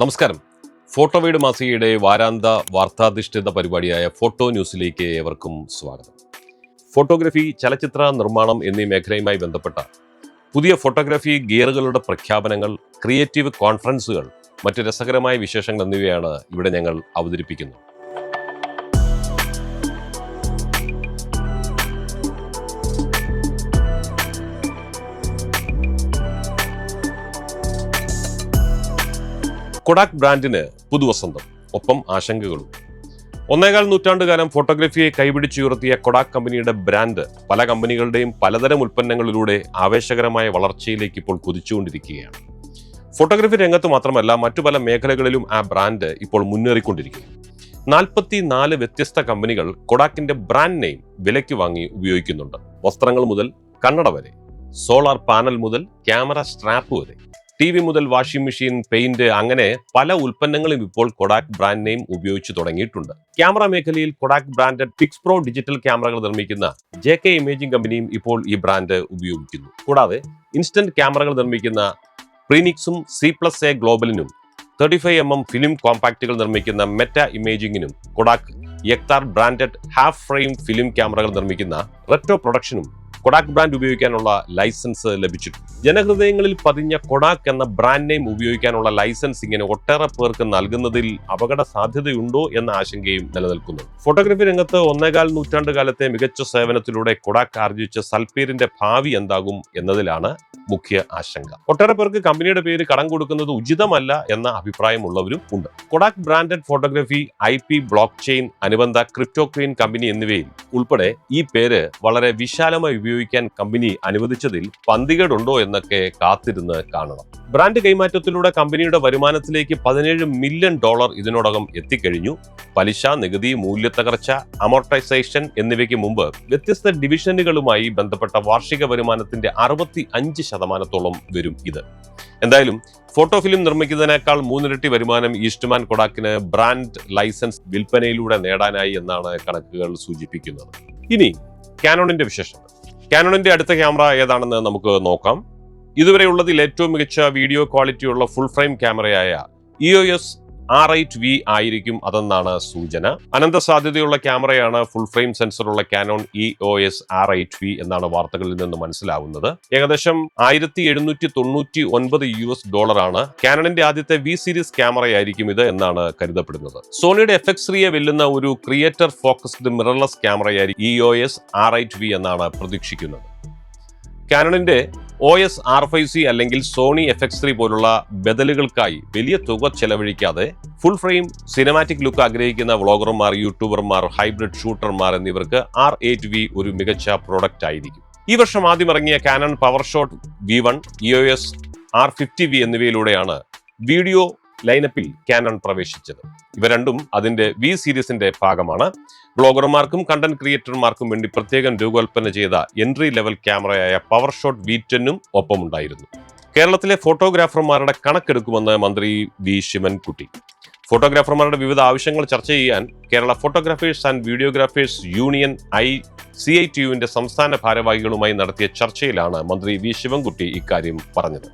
നമസ്കാരം. ഫോട്ടോ വീട് മാസികയുടെ വാരാന്ത വാർത്താധിഷ്ഠിത പരിപാടിയായ ഫോട്ടോ ന്യൂസിലേക്ക് ഏവർക്കും സ്വാഗതം. ഫോട്ടോഗ്രാഫി ചലച്ചിത്ര നിർമ്മാണം എന്നീ മേഖലയുമായി ബന്ധപ്പെട്ട പുതിയ ഫോട്ടോഗ്രാഫി ഗിയറുകളുടെ പ്രഖ്യാപനങ്ങൾ ക്രിയേറ്റീവ് കോൺഫറൻസുകൾ മറ്റ് രസകരമായ വിശേഷങ്ങൾ എന്നിവയാണ് ഇവിടെ ഞങ്ങൾ അവതരിപ്പിക്കുന്നത്. കൊഡാക് ബ്രാൻഡിന് പുതുവസന്തം ഒപ്പം ആശങ്കകളും. ഒന്നേകാൽ നൂറ്റാണ്ടുകാലം ഫോട്ടോഗ്രഫിയെ കൈപിടിച്ചുയർത്തിയ കൊഡാക് കമ്പനിയുടെ ബ്രാൻഡ് പല കമ്പനികളുടെയും പലതരം ഉൽപ്പന്നങ്ങളിലൂടെ ആവേശകരമായ വളർച്ചയിലേക്ക് ഇപ്പോൾ കുതിച്ചുകൊണ്ടിരിക്കുകയാണ്. ഫോട്ടോഗ്രഫി രംഗത്ത് മാത്രമല്ല മറ്റു പല മേഖലകളിലും ആ ബ്രാൻഡ് ഇപ്പോൾ മുന്നേറിക്കൊണ്ടിരിക്കുന്നു. നാൽപ്പത്തി നാല് വ്യത്യസ്ത കമ്പനികൾ കൊഡാക്കിന്റെ ബ്രാൻഡ് നെയിം വിലയ്ക്ക് വാങ്ങി ഉപയോഗിക്കുന്നുണ്ട്. വസ്ത്രങ്ങൾ മുതൽ കണ്ണട വരെ സോളാർ പാനൽ മുതൽ ക്യാമറ സ്ട്രാപ്പ് വരെ. ടി വി മുതൽ വാഷിംഗ് മെഷീൻ പെയിന്റ് അങ്ങനെ പല ഉൽപ്പന്നങ്ങളും ഇപ്പോൾ കൊഡാക് ബ്രാൻഡ് നെയിം ഉപയോഗിച്ച് തുടങ്ങിയിട്ടുണ്ട്. ക്യാമറ മേഖലയിൽ Kodak branded pics pro digital ക്യാമറകൾ നിർമ്മിക്കുന്ന ജെ കെ ഇമേജിംഗ് കമ്പനിയും ഇപ്പോൾ ഈ ബ്രാൻഡ് ഉപയോഗിക്കുന്നു. കൂടാതെ ഇൻസ്റ്റന്റ് ക്യാമറകൾ നിർമ്മിക്കുന്ന പ്രീനിക്സും C plus A ഗ്ലോബലിനും thirty five M M film കോമ്പാക്റ്റുകൾ നിർമ്മിക്കുന്ന Meta ഇമേജിംഗിനും Kodak Ektar branded half frame film ക്യാമറകൾ നിർമ്മിക്കുന്ന റെറ്റോ പ്രൊഡക്ഷനും കൊഡാക് ബ്രാൻഡ് ഉപയോഗിക്കാനുള്ള ലൈസൻസ് ലഭിച്ചിട്ടുണ്ട്. ജനഹൃദയങ്ങളിൽ പതിഞ്ഞ കൊഡാക്ക് എന്ന ബ്രാൻഡ് നെയിം ഉപയോഗിക്കാനുള്ള ലൈസൻസ് ഇങ്ങനെ ഒട്ടേറെ പേർക്ക് നൽകുന്നതിൽ അപകട സാധ്യതയുണ്ടോ എന്ന ആശങ്കയും നിലനിൽക്കുന്നു. ഫോട്ടോഗ്രാഫി രംഗത്ത് ഒന്നേകാൽ നൂറ്റാണ്ട് കാലത്തെ മികച്ച സേവനത്തിലൂടെ കൊടാക്ക് ആർജിച്ച സൽപീരിന്റെ ഭാവി എന്താകും എന്നതിലാണ് മുഖ്യ ആശങ്ക. ഒട്ടേറെ പേർക്ക് കമ്പനിയുടെ പേര് കടം കൊടുക്കുന്നത് ഉചിതമല്ല എന്ന അഭിപ്രായമുള്ളവരും ഉണ്ട്. Kodak branded photography I P blockchain അനുബന്ധ ക്രിപ്റ്റോക്രീൻ കമ്പനി എന്നിവയിൽ ഉൾപ്പെടെ ഈ പേര് വളരെ വിശാലമായി ഉപയോഗിക്കാൻ കമ്പനി അനുവദിച്ചതിൽ പന്തികേടുണ്ടോ എന്നൊക്കെ കാത്തിരുന്ന് കാണണം. ബ്രാൻഡ് കൈമാറ്റത്തിലൂടെ കമ്പനിയുടെ വരുമാനത്തിലേക്ക് പതിനേഴ് മില്യൺ ഡോളർ ഇതിനോടകം എത്തിക്കഴിഞ്ഞു. പലിശ നികുതി മൂല്യത്തകർച്ച അമോർട്ടൈസേഷൻ എന്നിവയ്ക്ക് മുമ്പ് വ്യത്യസ്ത ഡിവിഷനുകളുമായി ബന്ധപ്പെട്ട വാർഷിക വരുമാനത്തിന്റെ അറുപത്തി അഞ്ച് ശതമാനത്തോളം വരും ഇത്. എന്തായാലും ഫോട്ടോ ഫിലിം നിർമ്മിക്കുന്നതിനേക്കാൾ മൂന്നിരട്ടി വരുമാനം ഈസ്റ്റ്മാൻ കൊടാക്കിന് ബ്രാൻഡ് ലൈസൻസ് വിൽപ്പനയിലൂടെ നേടാനായി എന്നാണ് കണക്കുകൾ സൂചിപ്പിക്കുന്നത്. ഇനി കാനോണിന്റെ വിശേഷം കാനോണിന്റെ അടുത്ത ക്യാമറ ഏതാണെന്ന് നമുക്ക് നോക്കാം. ഇതുവരെയുള്ളതിൽ ഏറ്റവും മികച്ച വീഡിയോ ക്വാളിറ്റിയുള്ള full frame ക്യാമറയായ E O S R eight V ആയിരിക്കും അതെന്നാണ് സൂചന. അനന്ത സാധ്യതയുള്ള ക്യാമറയാണ് full frame സെൻസറുള്ള Canon E O S R eight V എന്നാണ് വാർത്തകളിൽ നിന്ന് മനസ്സിലാവുന്നത്. ഏകദേശം ആയിരത്തി എഴുന്നൂറ്റി തൊണ്ണൂറ്റി ഒൻപത് യു എസ് ഡോളറാണ് കാനണിന്റെ ആദ്യത്തെ വി സീരീസ് ക്യാമറയായിരിക്കും ഇത് എന്നാണ് കരുതപ്പെടുന്നത്. സോണിയുടെ എഫ് എക്സ് ത്രീയെ വെല്ലുന്ന ഒരു creator focused mirrorless ക്യാമറയായിരിക്കും E O S R eight V എന്നാണ് പ്രതീക്ഷിക്കുന്നത്. കാനണിന്റെ O S R five C അല്ലെങ്കിൽ സോണി എഫ് എക്സ് ത്രീ പോലുള്ള ബദലുകൾക്കായി വലിയ തുക ചെലവഴിക്കാതെ ഫുൾ ഫ്രെയിം സിനിമാറ്റിക് ലുക്ക് ആഗ്രഹിക്കുന്ന വ്ളോഗർമാർ യൂട്യൂബർമാർ ഹൈബ്രിഡ് ഷൂട്ടർമാർ എന്നിവർക്ക് ആർ എയ്റ്റ് വി ഒരു മികച്ച പ്രോഡക്റ്റ് ആയിരിക്കും. ഈ വർഷം ആദ്യം ഇറങ്ങിയ Canon PowerShot V one E O S R fifty V എന്നിവയിലൂടെയാണ് video ലൈനപ്പിൽ കാനൺ പ്രവേശിച്ചത്. ഇവ രണ്ടും അതിന്റെ വി സീരീസിന്റെ ഭാഗമാണ്. ബ്ലോഗർമാർക്കും കണ്ടന്റ് ക്രിയേറ്റർമാർക്കും വേണ്ടി പ്രത്യേകം രൂപകൽപ്പന ചെയ്ത എൻട്രി ലെവൽ ക്യാമറയായ പവർ ഷോട്ട് വി ടെന്നും ഒപ്പമുണ്ടായിരുന്നു. കേരളത്തിലെ ഫോട്ടോഗ്രാഫർമാരുടെ കണക്കെടുക്കുമെന്ന് മന്ത്രി വി ശിവൻകുട്ടി. ഫോട്ടോഗ്രാഫർമാരുടെ വിവിധ ആവശ്യങ്ങൾ ചർച്ച ചെയ്യാൻ Kerala photographers and videographers union I C I T യുവിന്റെ സംസ്ഥാന ഭാരവാഹികളുമായി നടത്തിയ ചർച്ചയിലാണ് മന്ത്രി വി ശിവൻകുട്ടി ഇക്കാര്യം പറഞ്ഞത്.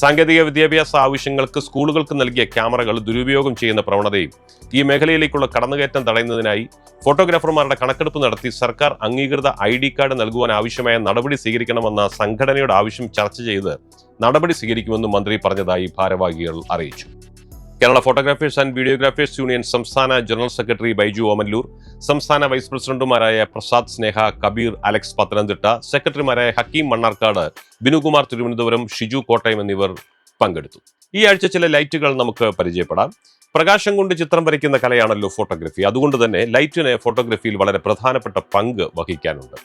സാങ്കേതിക വിദ്യാഭ്യാസ ആവശ്യങ്ങൾക്ക് സ്കൂളുകൾക്ക് നൽകിയ ക്യാമറകൾ ദുരുപയോഗം ചെയ്യുന്ന പ്രവണതയും ഈ മേഖലയിലേക്കുള്ള കടന്നുകയറ്റം തടയുന്നതിനായി ഫോട്ടോഗ്രാഫർമാരുടെ കണക്കെടുപ്പ് നടത്തി സർക്കാർ അംഗീകൃത ഐ ഡി കാർഡ് നൽകുവാൻ ആവശ്യമായ നടപടി സ്വീകരിക്കണമെന്ന സംഘടനയുടെ ആവശ്യം ചർച്ച ചെയ്ത് നടപടി സ്വീകരിക്കുമെന്നും മന്ത്രി പറഞ്ഞതായി ഭാരവാഹികൾ അറിയിച്ചു. Kerala photographers and videographers union സംസ്ഥാന ജനറൽ സെക്രട്ടറി ബൈജു ഓമല്ലൂർ സംസ്ഥാന വൈസ് പ്രസിഡന്റുമാരായ പ്രസാദ് സ്നേഹ കബീർ അലക്സ് പത്തനംതിട്ട സെക്രട്ടറിമാരായ ഹക്കീം മണ്ണാർക്കാട് ബിനുകുമാർ തിരുവനന്തപുരം ഷിജു കോട്ടയം എന്നിവർ പങ്കെടുത്തു. ഈ ആഴ്ച ചില ലൈറ്റുകൾ നമുക്ക് പരിചയപ്പെടാം. പ്രകാശം കൊണ്ട് ചിത്രം വരയ്ക്കുന്ന കലയാണല്ലോ ഫോട്ടോഗ്രഫി. അതുകൊണ്ട് തന്നെ ലൈറ്റിന് ഫോട്ടോഗ്രഫിയിൽ വളരെ പ്രധാനപ്പെട്ട പങ്ക് വഹിക്കാനുണ്ട്.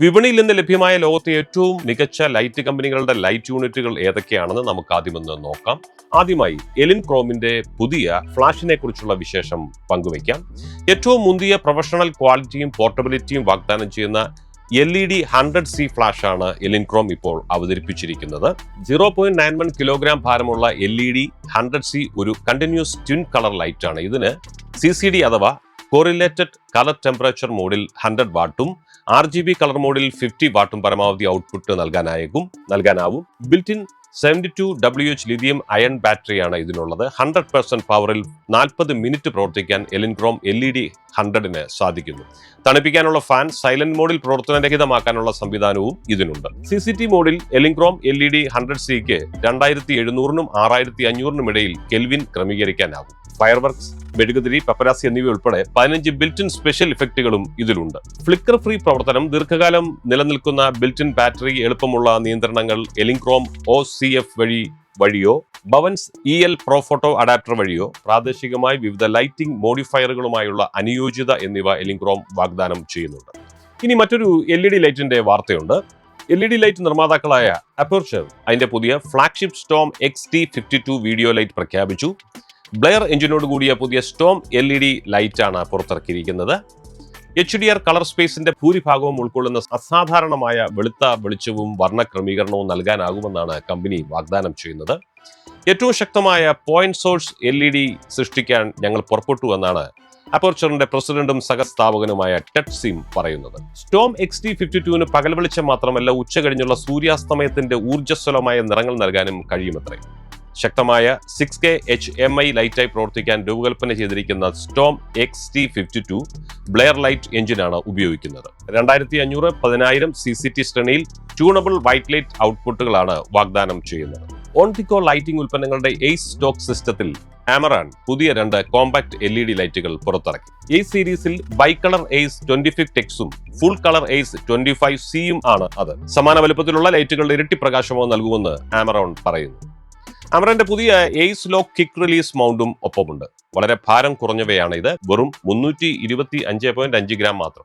വിപണിയിൽ നിന്ന് ലഭ്യമായ ലോകത്തെ ഏറ്റവും മികച്ച ലൈറ്റ് കമ്പനികളുടെ ലൈറ്റ് യൂണിറ്റുകൾ ഏതൊക്കെയാണെന്ന് നമുക്ക് ആദ്യമൊന്ന് നോക്കാം. ആദ്യമായി എലിൻ ക്രോമിന്റെ പുതിയ ഫ്ലാഷിനെ കുറിച്ചുള്ള വിശേഷം പങ്കുവയ്ക്കാം. ഏറ്റവും മുന്തിയ പ്രൊഫഷണൽ ക്വാളിറ്റിയും പോർട്ടബിലിറ്റിയും വാഗ്ദാനം ചെയ്യുന്ന L E D hundred C flash ആണ് എലിൻക്രോം ഇപ്പോൾ അവതരിപ്പിച്ചിരിക്കുന്നത്. Zero point nine one kilogram ഭാരമുള്ള L E D hundred C ഒരു കണ്ടിന്യൂസ് ട്വിൻ കളർ ലൈറ്റ് ആണ് ഇതിന് സി സി ഡി അഥവാ കോറിലേറ്റഡ് കളർ ടെമ്പറേച്ചർ മോഡിൽ ഹൺഡ്രഡ് വാട്ടും ആർ ജി ബി കളർ മോഡിൽ ഫിഫ്റ്റി വാട്ടും പരമാവധി ഔട്ട്പുട്ട് നൽകാനായേക്കും നൽകാനാവും. Built in seventy two W H lithium ion ബാറ്ററിയാണ് ഇതിനുള്ളത്. ഹൺഡ്രഡ് പെർസെന്റ് പവറിൽ നാൽപ്പത് മിനിറ്റ് പ്രവർത്തിക്കാൻ എലിൻക്രോം എൽ ഇ ഡി ഹൺഡ്രഡിന് സാധിക്കുന്നു. തണുപ്പിക്കാനുള്ള ഫാൻ സൈലന്റ് മോഡിൽ പ്രവർത്തനരഹിതമാക്കാനുള്ള സംവിധാനവും ഇതിനുണ്ട്. സി സി ടി മോഡിൽ Elinchrom L E D hundred സിക്ക് രണ്ടായിരത്തി എഴുന്നൂറിനും ആറായിരത്തി അഞ്ഞൂറിനും ഇടയിൽ കെൽവിൻ ക്രമീകരിക്കാനാകും. ഫയർ വർക്ക്സ് മെഴുകുതിരി പപ്പരാസി എന്നിവ ഉൾപ്പെടെ പതിനഞ്ച് ബിൽറ്റിൻ സ്പെഷ്യൽ ഇഫക്റ്റുകളും ഇതിലുണ്ട്. ഫ്ലിക്കർ ഫ്രീ പ്രവർത്തനം ദീർഘകാലം നിലനിൽക്കുന്ന ബിൽറ്റിൻ ബാറ്ററി എളുപ്പമുള്ള നിയന്ത്രണങ്ങൾ എലിങ്ക്രോം ഒ സി എഫ് വഴി വഴിയോ? Bowens E L pro photo adapter വഴിയോ? പ്രാദേശികമായി വിവിധ ലൈറ്റിംഗ് മോഡിഫയറുകളുമായുള്ള അനുയോജ്യത എന്നിവ എലിങ്ക്രോം വാഗ്ദാനം ചെയ്യുന്നുണ്ട്. ഇനി മറ്റൊരു എൽ ഇ ഡി ലൈറ്റിന്റെ വാർത്തയുണ്ട്. എൽ ഇ ഡി ലൈറ്റ് നിർമ്മാതാക്കളായ അപ്പർച്ചർ അതിന്റെ പുതിയ flagship storm X T fifty two video light പ്രഖ്യാപിച്ചു. ബ്ലെയർ എഞ്ചിനോട് കൂടിയ പുതിയ സ്റ്റോം എൽ ഇ ഡി ലൈറ്റാണ് പുറത്തിറക്കിയിരിക്കുന്നത്. എച്ച് ഡി ആർ കളർ സ്പേസിന്റെ ഭൂരിഭാഗവും ഉൾക്കൊള്ളുന്ന അസാധാരണമായ വെളുത്ത വെളിച്ചവും വർണ ക്രമീകരണവും നൽകാനാകുമെന്നാണ് കമ്പനി വാഗ്ദാനം ചെയ്യുന്നത്. ഏറ്റവും ശക്തമായ point source L E D സൃഷ്ടിക്കാൻ ഞങ്ങൾ പുറപ്പെട്ടു എന്നാണ് അപ്പർച്ചറിന്റെ പ്രസിഡന്റും സഹസ്ഥാപകനുമായ ടെഡ് സിം പറയുന്നത്. സ്റ്റോം എക്സ് ടി ഫിഫ്റ്റി ടുവിന് പകൽ വെളിച്ചം മാത്രമല്ല ഉച്ച കഴിഞ്ഞുള്ള സൂര്യാസ്തമയത്തിന്റെ ഊർജസ്വലമായ നിറങ്ങൾ നൽകാനും കഴിയുമത്രേ. ശക്തമായ six K H M I ലൈറ്റായി പ്രവർത്തിക്കാൻ രൂപകൽപ്പന ചെയ്തിരിക്കുന്ന storm X T fifty two Blair light എഞ്ചിനാണ് ഉപയോഗിക്കുന്നത്. രണ്ടായിരത്തി അഞ്ഞൂറ് പതിനായിരം സി സി ടി ശ്രേണിയിൽ ട്യൂണബിൾ വൈറ്റ് ലൈറ്റ് ഔട്ട്പുട്ടുകളാണ് വാഗ്ദാനം ചെയ്യുന്നത്. ഓൺടിക്കോ ലൈറ്റിംഗ് ഉൽപ്പന്നങ്ങളുടെ എയ്സ് സ്റ്റോക്ക് സിസ്റ്റത്തിൽ ആമറാൻ പുതിയ രണ്ട് കോമ്പാക്ട് എൽ ഇ ഡി ലൈറ്റുകൾ പുറത്തിറക്കി. ഈ സീരീസിൽ bi colour ace twenty five എക്സും full colour ace twenty five സിയും ആണ് അത്. സമാന വലുപ്പത്തിലുള്ള ലൈറ്റുകളുടെ ഇരട്ടി പ്രകാശമോ നൽകുമെന്ന് ആമറോൺ പറയുന്നു. അമറന്റെ പുതിയ എയ്സ് ലോക്ക് കിക്ക് റിലീസ് മൗണ്ടും ഒപ്പമുണ്ട്. വളരെ ഭാരം കുറഞ്ഞവയാണ് ഇത്. വെറും മുന്നൂറ്റി ഇരുപത്തി അഞ്ച് പോയിന്റ് അഞ്ച് ഗ്രാം മാത്രം.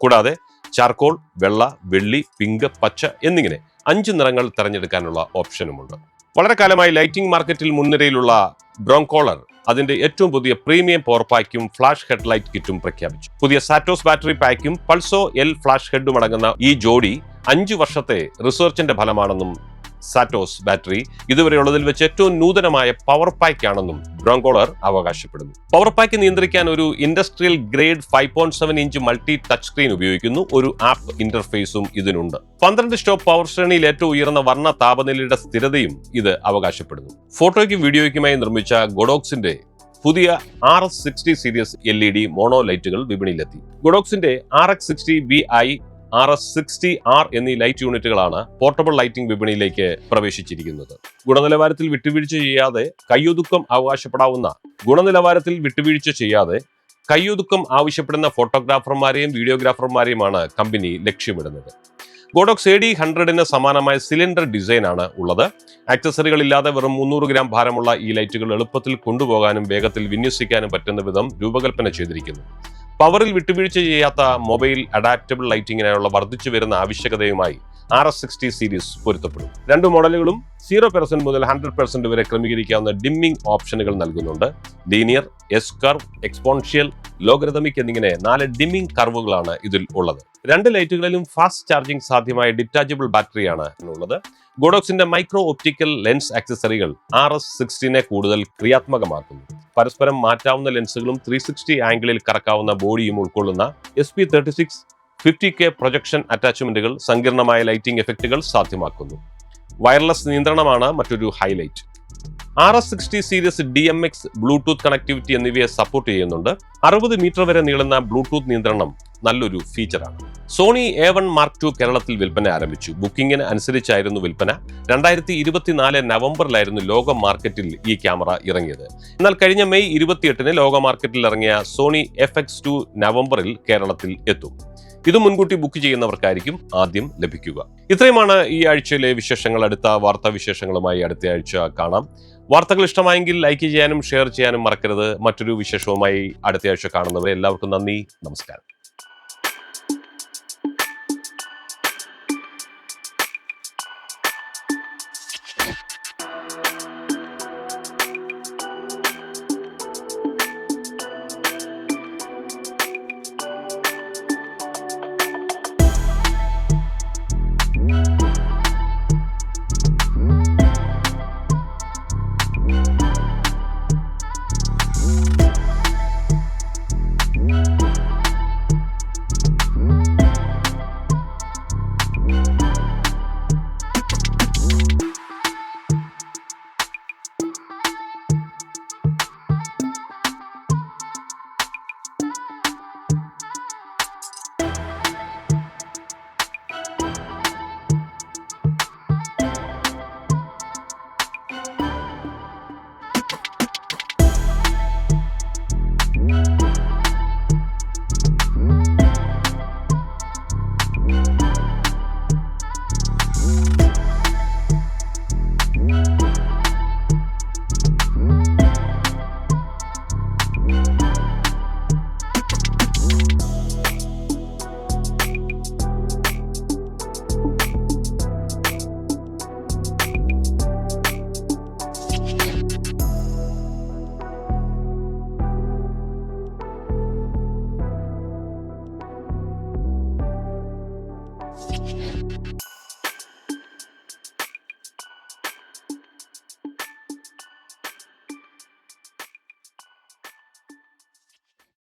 കൂടാതെ ചാർക്കോൾ വെള്ള വെള്ളി പിങ്ക് പച്ച എന്നിങ്ങനെ അഞ്ച് നിറങ്ങൾ തിരഞ്ഞെടുക്കാനുള്ള ഓപ്ഷനുമുണ്ട്. വളരെ കാലമായി ലൈറ്റിംഗ് മാർക്കറ്റിൽ മുൻനിരയിലുള്ള ബ്രോങ്കോളർ അതിന്റെ ഏറ്റവും പുതിയ പ്രീമിയം പവർ പാക്കും ഫ്ലാഷ് ഹെഡ് ലൈറ്റ് കിറ്റും പ്രഖ്യാപിച്ചു. പുതിയ സാറ്റോസ് ബാറ്ററി പാക്കും പൾസോ എൽ ഫ്ലാഷ് ഹെഡും അടങ്ങുന്ന ഈ ജോഡി അഞ്ചു വർഷത്തെ റിസർച്ചിന്റെ ഫലമാണെന്നും സാറ്റോസ് ബാറ്ററി ഇതുവരെയുള്ളതിൽ വെച്ച് ഏറ്റവും നൂതനമായ പവർ പാക്ക് ആണെന്നും ബ്രോങ്കോളർ അവകാശപ്പെടുന്നു. പവർ പാക്ക് നിയന്ത്രിക്കാൻ ഒരു industrial grade five point seven inch multi touch screen ഉപയോഗിക്കുന്നു. ഒരു ആപ്പ് ഇന്റർഫേസും ഇതിനുണ്ട്. പന്ത്രണ്ട് സ്റ്റോപ്പ് പവർ ശ്രേണിയിൽ ഏറ്റവും ഉയർന്ന വർണ താപനിലയുടെ സ്ഥിരതയും ഇത് അവകാശപ്പെടുന്നു. ഫോട്ടോയ്ക്കും വീഡിയോയ്ക്കുമായി നിർമ്മിച്ച ഗൊഡോക്സിന്റെ പുതിയ R S sixty series L E D mono ലൈറ്റുകൾ വിപണിയിലെത്തി. ഗൊഡോക്സിന്റെ R X sixty B I R S sixty R എന്നീ ലൈറ്റ് യൂണിറ്റുകളാണ് പോർട്ടബിൾ ലൈറ്റിംഗ് വിപണിയിലേക്ക് പ്രവേശിച്ചിരിക്കുന്നത്. ഗുണനിലവാരത്തിൽ വിട്ടുവീഴ്ച ചെയ്യാതെ കയ്യൊതുക്കം അവകാശപ്പെടാവുന്ന ഗുണനിലവാരത്തിൽ വിട്ടുവീഴ്ച ചെയ്യാതെ കയ്യൊതുക്കം ആവശ്യപ്പെടുന്ന ഫോട്ടോഗ്രാഫർമാരെയും വീഡിയോഗ്രാഫർമാരെയുമാണ് കമ്പനി ലക്ഷ്യമിടുന്നത്. ഗോഡോക്സ് എ ഡി ഹൺഡ്രഡിന് സമാനമായ സിലിണ്ടർ ഡിസൈൻ ആണ് ഉള്ളത്. ആക്സസറികൾ ഇല്ലാതെ വെറും മുന്നൂറ് ഗ്രാം ഭാരമുള്ള ഈ ലൈറ്റുകൾ എളുപ്പത്തിൽ കൊണ്ടുപോകാനും വേഗത്തിൽ വിന്യസിക്കാനും പറ്റുന്ന വിധം രൂപകൽപ്പന ചെയ്തിരിക്കുന്നു. പവറിൽ വിട്ടുവീഴ്ച ചെയ്യാത്ത മൊബൈൽ അഡാപ്റ്റബിൾ ലൈറ്റിങ്ങിനായുള്ള വർദ്ധിച്ചു വരുന്ന ആവശ്യകതയുമായി ആർ എസ് സിക്സ്റ്റി സീരീസ് പൊരുത്തപ്പെടും. രണ്ട് മോഡലുകളും സീറോ പെർസെന്റ് മുതൽ ഹൺഡ്രഡ് പെർസെന്റ് വരെ ക്രമീകരിക്കാവുന്ന ഡിമ്മിംഗ് ഓപ്ഷനുകൾ നൽകുന്നുണ്ട്. Linear S curve exponential logarithmic എന്നിങ്ങനെ നാല് ഡിമ്മിംഗ് കർവുകളാണ് ഇതിൽ ഉള്ളത്. രണ്ട് ലൈറ്റുകളിലും ഫാസ്റ്റ് ചാർജിംഗ് സാധ്യമായ ഡിറ്റാച്ചബിൾ ബാറ്ററിയാണ് ഉള്ളത്. ഗോഡോക്സിന്റെ മൈക്രോ ഒപ്റ്റിക്കൽ ലെൻസ് ആക്സസറികൾ ആർ എസ് സിക്സ്റ്റീനെ കൂടുതൽ ക്രിയാത്മകമാക്കുന്നു. പരസ്പരം മാറ്റാവുന്ന ലെൻസുകളും ത്രീ സിക്സ്റ്റി ആംഗിളിൽ കറക്കാവുന്ന ബോഡിയും ഉൾക്കൊള്ളുന്ന S P thirty six fifty K projection അറ്റാച്ച്മെന്റുകൾ സങ്കീർണമായ ലൈറ്റിംഗ് എഫക്റ്റുകൾ സാധ്യമാക്കുന്നു. വയർലെസ് നിയന്ത്രണമാണ് മറ്റൊരു highlight R S sixty series D M X Bluetooth connectivity എന്നിവയെ സപ്പോർട്ട് ചെയ്യുന്നുണ്ട്. അറുപത് മീറ്റർ വരെ നീളുന്ന ബ്ലൂടൂത്ത് നിയന്ത്രണം നല്ലൊരു ഫീച്ചറാണ് Sony A one mark two കേരളത്തിൽ വിൽപ്പന ആരംഭിച്ചു. ബുക്കിംഗിന് അനുസരിച്ചായിരുന്നു വിൽപ്പന. രണ്ടായിരത്തി ഇരുപത്തിനാല് നവംബറിലായിരുന്നു ലോക മാർക്കറ്റിൽ ഈ ക്യാമറ ഇറങ്ങിയത്. എന്നാൽ കഴിഞ്ഞ മെയ് ഇരുപത്തിയെട്ടിന് ലോക മാർക്കറ്റിൽ ഇറങ്ങിയ സോണി എഫ് എക്സ് ടു നവംബറിൽ കേരളത്തിൽ എത്തും. ഇത് മുൻകൂട്ടി ബുക്ക് ചെയ്യുന്നവർക്കായിരിക്കും ആദ്യം ലഭിക്കുക. ഇത്രയുമാണ് ഈ ആഴ്ചയിലെ വിശേഷങ്ങൾ. അടുത്ത വാർത്താ വിശേഷങ്ങളുമായി അടുത്ത ആഴ്ച കാണാം. വാർത്തകൾ ഇഷ്ടമായെങ്കിൽ ലൈക്ക് ചെയ്യാനും ഷെയർ ചെയ്യാനും മറക്കരുത്. മറ്റൊരു വിശേഷവുമായി അടുത്ത ആഴ്ച കാണുന്നവരെ എല്ലാവർക്കും നന്ദി. നമസ്കാരം.